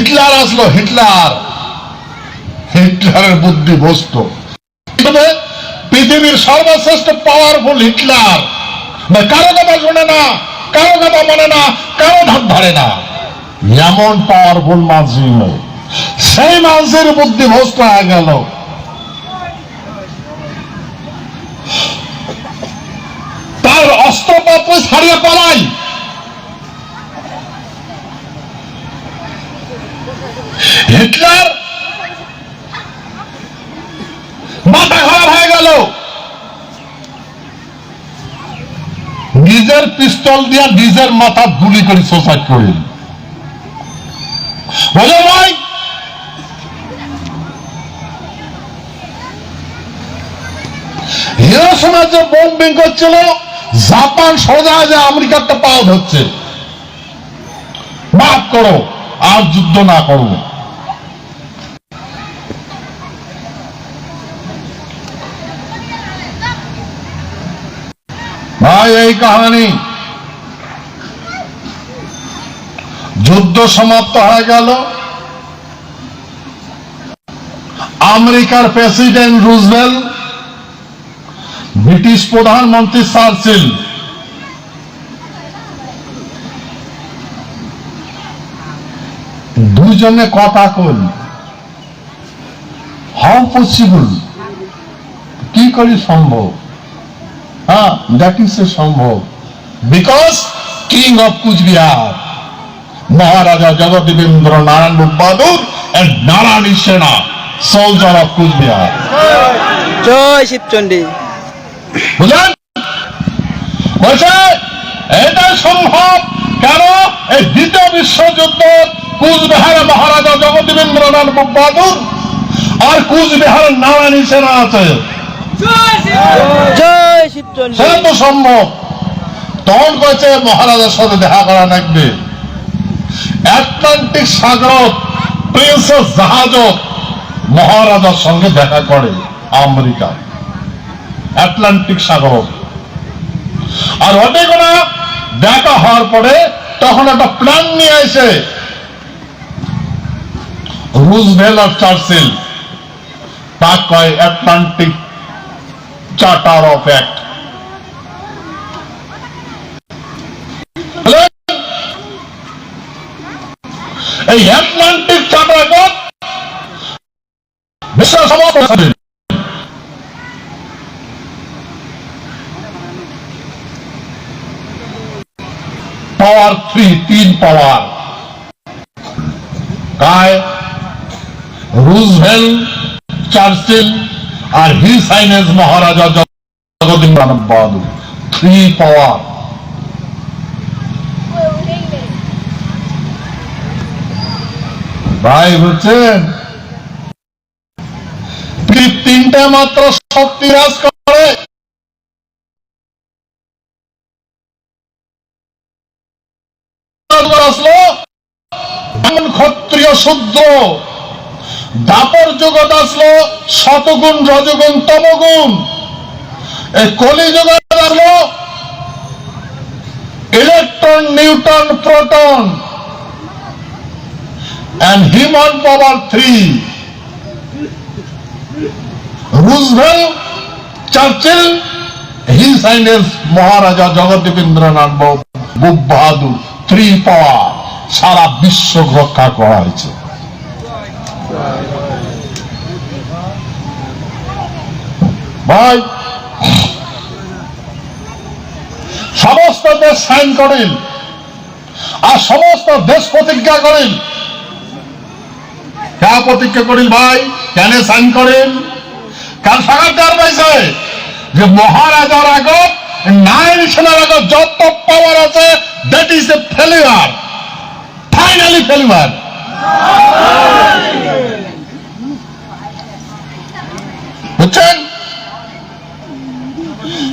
Hitler আসলো, Hitler. হিটলারের বুদ্ধি বসত পৃথিবীর সর্বশ্রেষ্ঠ পাওয়ারফুল হিটলার। কারও কথা শোনে না, কারও কথা মানে না, কারও ধার ধরে না। এমন পাওয়ারফুল মাঝি সেই মাঝির বুদ্ধি ভ্রষ্ট হয়ে গেল। তার অস্ত্রপত্র ছাড়িয়ে পালাই। হিটলার? মাথা খারাপ হয়ে গেল। নিজের পিস্তল দিয়া নিজের মাথা গুলি করে সোসাইড করিল বলে ভাই। হিরোসীমা যে বোম্বিং করছিল, জাপান সোজা যে আমেরিকারটা পাও হচ্ছে মাফ করো, আর যুদ্ধ না করো। ভাই এই কাহানি। যুদ্ধ সমাপ্ত হয়ে গেল। আমেরিকার প্রেসিডেন্ট রুজভেল ব্রিটিশ প্রধানমন্ত্রী চার্চিল। দুজনে কথা কল হাউ পসিবল কি করে সম্ভব? হ্যাঁ দ্যাট ইজ এ সম্ভব। Because king of Cooch Behar Maharaja Jagaddipendra Narayan Bahadur and Narayani Sena soldier of Cooch Behar জয় শিবচন্ডী। বুঝলেন? বলছে এটা সম্ভব কেন? এই দ্বিতীয় বিশ্বযুদ্ধ কুচবিহারে মহারাজা জগদীবেন্দ্র নারায়ণ বাহাদুর আর কুচবিহারের নারায়ণী সেনা আছে। জয় সেটা তো সম্ভব তখন কয়েছে মহারাজার সাথে দেখা করা লাগবে। আটলান্টিক সাগর জাহাজ, মহারাজার সঙ্গে দেখা করে আমেরিকা। আটলান্টিক সাগর। আর দেখা হওয়ার পরে তখন একটা প্ল্যান নিয়ে এসে রুজভেল আর চার্চিল তা কয় আটলান্টিক চার্টার অফ অ্যাক্ট এই আটলান্টিক চার্টার অ্যাক্ট বিশ্ব সমস্ত পাওয়ার থ্রি তিন পাওয়ার কায় রুজভেল চার্চিল আর his highness Maharaja Jagadin Manab Bahadur three power ভাই, বুঝছেন? তিনটা মাত্র শক্তি রাজ করে। আসলো ক্ষত্রিয় শূদ্র। দাপর জগৎ আসলো শতগুণ রজগুণ তমগুণ। কলি জগৎ আসলো electron neutron proton. Him on power three. Roosevelt, Churchill, His Highness Maharaja Jagaddipendranath book Bahadur three power সারা বিশ্ব রক্ষা করা হয়েছে। ভাই। সমস্ত দেশ সাইন করেন আর সমস্ত দেশ প্রতিজ্ঞা করেন। কে প্রতিজ্ঞা করিল ভাই? কেন সাইন করেন? কাল সাক্ষাৎকার পাইছে যে মহারাজার আগত, নাইন সেনার আগত যত পাওয়ার আছে that is a failure finally failure বুঝছেন?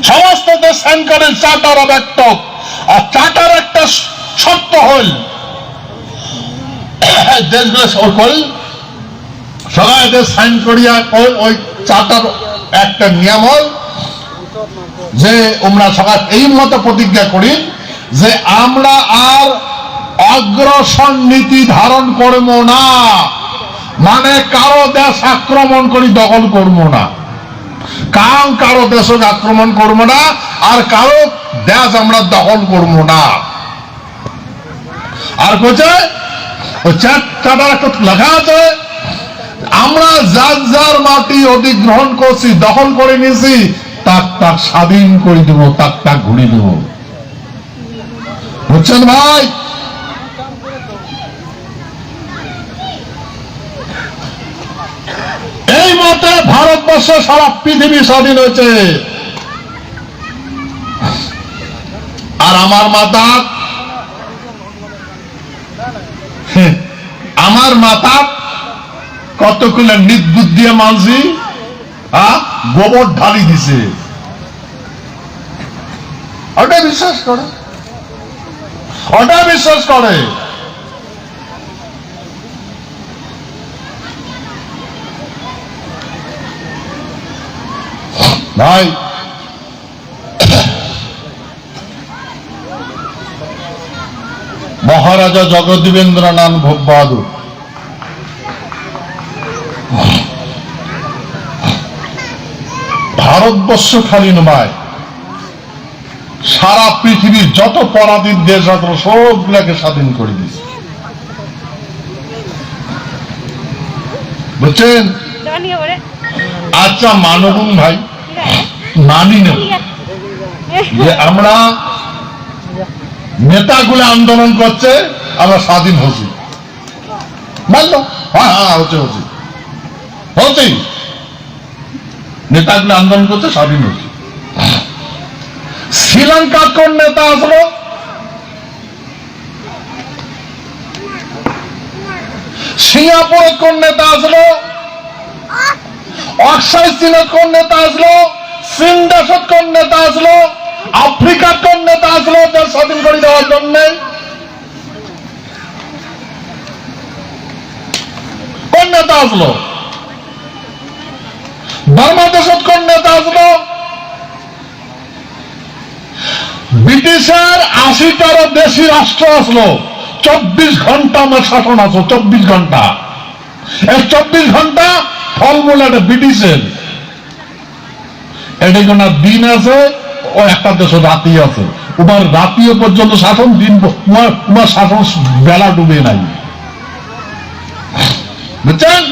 সমস্ত দেশ সাইন চার্টার অফ অ্যাক্ট আর চার্টার একটা শর্ত হল, দেশগুলো করেন সবাই এদের সাইন করিয়া ওই চার্টার একটা নিয়ম হল যে আমরা সবাই এই মতো প্রতিজ্ঞা করি যে আমরা আর অগ্রসর নীতি ধারণ করব না। মানে কারও দেশ আক্রমণ করি দখল করব না। কাম কারও দেশকে আক্রমণ করব না, আর কারও দেশ আমরা দখল করব না। আর ও চারটা লেখা আছে, আমরা যার যার মাটি অধিগ্রহণ করছি, দখল করে নিয়েছি, তাক তাক স্বাধীন করে দেব, তাক তাক ঘুরে দেব। বুঝছেন ভাই এই মতে ভারতবর্ষ সারা পৃথিবী স্বাধীন হয়েছে। আর আমার মাতা হ্যাঁ, আমার মাতা কতগুলো নির্বুদ্ধিয়া মানসি গোবর ঢালি দিছে। ওটা বিশ্বাস করে? ওটা বিশ্বাস করে? ভাই মহারাজা জগদীবেন্দ্রনাথ ভোগ বাহাদুর। ভারতবর্ষ খালি নয় সারা পৃথিবীর যত পরাধীন দেশ আছে সবগুলাকে স্বাধীন করে দিয়েছে। বুঝছেন? আচ্ছা মানবুন ভাই মানি না যে আমরা নেতাগুলো আন্দোলন করছে, আমরা স্বাধীন হচ্ছি মানলো? হ্যাঁ হ্যাঁ হচ্ছে হচ্ছে। নেতাগুলো আন্দোলন করছে, স্বাধীন হচ্ছে শ্রীলঙ্কার কোন নেতা আসলো? সিঙ্গাপুরের কোন নেতা আসলো? অক্ষয় চীনের কোন নেতা আসলো? চীন দেশের কোন নেতা আসলো? আফ্রিকার কোন নেতা আসলো? দেশ স্বাধীন করে দেওয়ার জন্য? কোন নেতা আসলো? বাংলাদেশের কোন নেতা আসলো? ব্রিটিশের আশিটারও বেশি রাষ্ট্র আসলো। চব্বিশ ঘণ্টা আমার শাসন আসলো চব্বিশ ঘণ্টা। এই চব্বিশ ঘণ্টা ফলমূল একটা ব্রিটিশের। এটা কোন দিন আছে, ও একটা দেশ রাতি আছে। উমার রাতিও পর্যন্ত শাসন দিন উমার শাসন বেলা ডুবে নাই। বুঝছেন?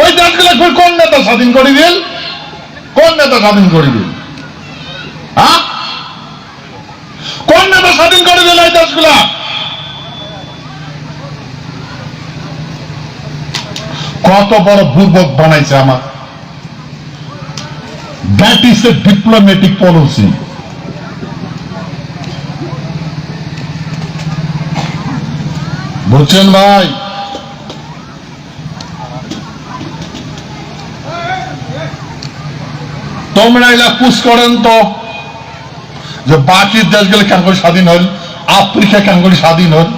ওই কোন নেতা স্বাধীন করে দিল কোন নেতা স্বাধীন করে দিল হ্যাঁ? কোন নেতা স্বাধীন করে দিল এই দেশগুলা? কত বড় বুর্বক বানাইছে আমার। That is a diplomatic policy বুঝছেন ভাই, তোমরা এলা পুষ করেন তো, যে বাকি দেশগুলো কেন করে স্বাধীন হল আফ্রিকা কেন করে স্বাধীন হল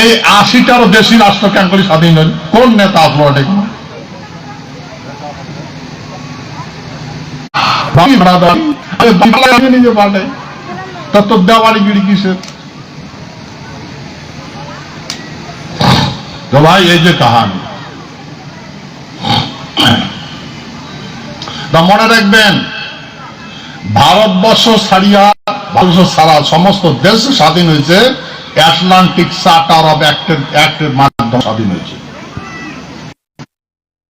এই আশিটারও দেশি রাষ্ট্র কেন করে স্বাধীন হল কোন নেতা আসলো বাকি ভাড়া। আরে বাংলা আমি নিজে পাঠাই তা তোর দেওয়ারি গিরি কিসের? তো ভাই এই যে কাহানি। তা মনে রাখবেন ভারতবর্ষ ছাড়িয়া ভারতবর্ষ সারা সমস্ত দেশ স্বাধীন হয়েছে। অ্যাটলান্টিক চার্টার অফ অ্যাক্টের অ্যাক্টের মাধ্যমে স্বাধীন হয়েছে।